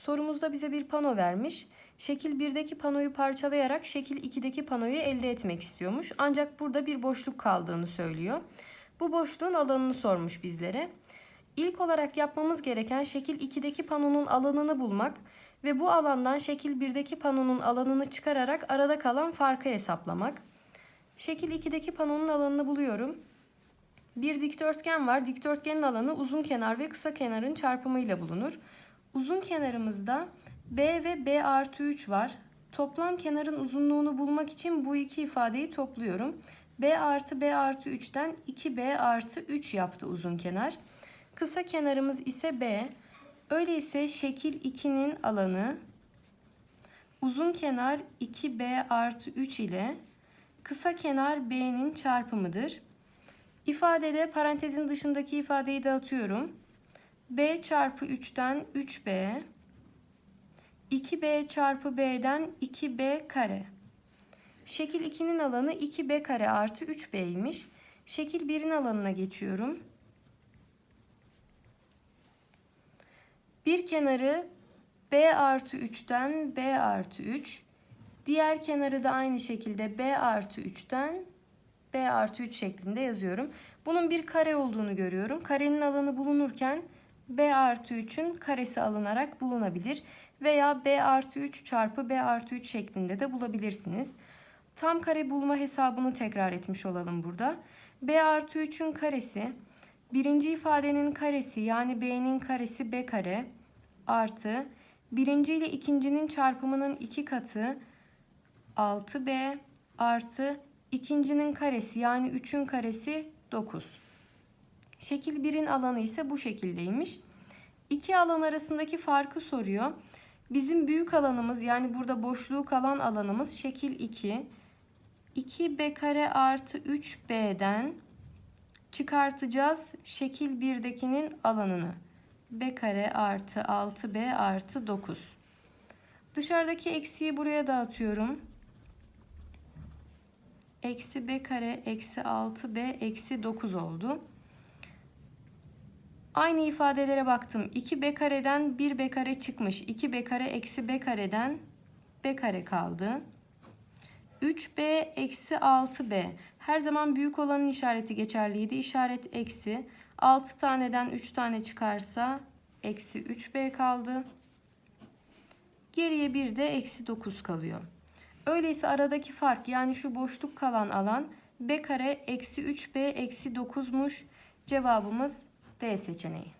Sorumuzda bize bir pano vermiş. Şekil 1'deki panoyu parçalayarak şekil 2'deki panoyu elde etmek istiyormuş. Ancak burada bir boşluk kaldığını söylüyor. Bu boşluğun alanını sormuş bizlere. İlk olarak yapmamız gereken şekil 2'deki panonun alanını bulmak ve bu alandan şekil 1'deki panonun alanını çıkararak arada kalan farkı hesaplamak. Şekil 2'deki panonun alanını buluyorum. Bir dikdörtgen var. Dikdörtgenin alanı uzun kenar ve kısa kenarın çarpımıyla bulunur. Uzun kenarımızda B ve B artı 3 var. Toplam kenarın uzunluğunu bulmak için bu iki ifadeyi topluyorum. B artı B artı 3'ten 2B artı 3 yaptı uzun kenar. Kısa kenarımız ise B. Öyleyse şekil 2'nin alanı uzun kenar 2B artı 3 ile kısa kenar B'nin çarpımıdır. İfadede parantezin dışındaki ifadeyi dağıtıyorum. B çarpı 3'ten 3B 2B çarpı B'den 2B kare. Şekil 2'nin alanı 2B kare artı 3B'ymiş. Şekil 1'in alanına geçiyorum. Bir kenarı B artı 3'ten B artı 3. Diğer kenarı da aynı şekilde B artı 3'ten B artı 3 şeklinde yazıyorum. Bunun bir kare olduğunu görüyorum. Karenin alanı bulunurken B artı 3'ün karesi alınarak bulunabilir. Veya B artı 3 çarpı B artı 3 şeklinde de bulabilirsiniz. Tam kare bulma hesabını tekrar etmiş olalım burada. B artı 3'ün karesi birinci ifadenin karesi yani B'nin karesi B kare artı birinci ile ikincinin çarpımının iki katı 6B artı ikincinin karesi yani 3'ün karesi 9. Şekil 1'in alanı ise bu şekildeymiş. İki alan arasındaki farkı soruyor. Bizim büyük alanımız yani burada boşluğu kalan alanımız şekil 2. 2b kare artı 3b'den çıkartacağız şekil 1'dekinin alanını. b kare artı 6b artı 9. Dışarıdaki eksiği buraya dağıtıyorum. Eksi b kare eksi 6b eksi 9 oldu. Aynı ifadelere baktım. 2b kareden 1b kare çıkmış. 2b kare eksi b kareden b kare kaldı. 3b eksi 6b. Her zaman büyük olanın işareti geçerliydi. İşaret eksi. 6 taneden 3 tane çıkarsa eksi 3b kaldı. Geriye bir de eksi 9 kalıyor. Öyleyse aradaki fark yani şu boşluk kalan alan b kare eksi 3b eksi 9'muş. Cevabımız D seçeneği.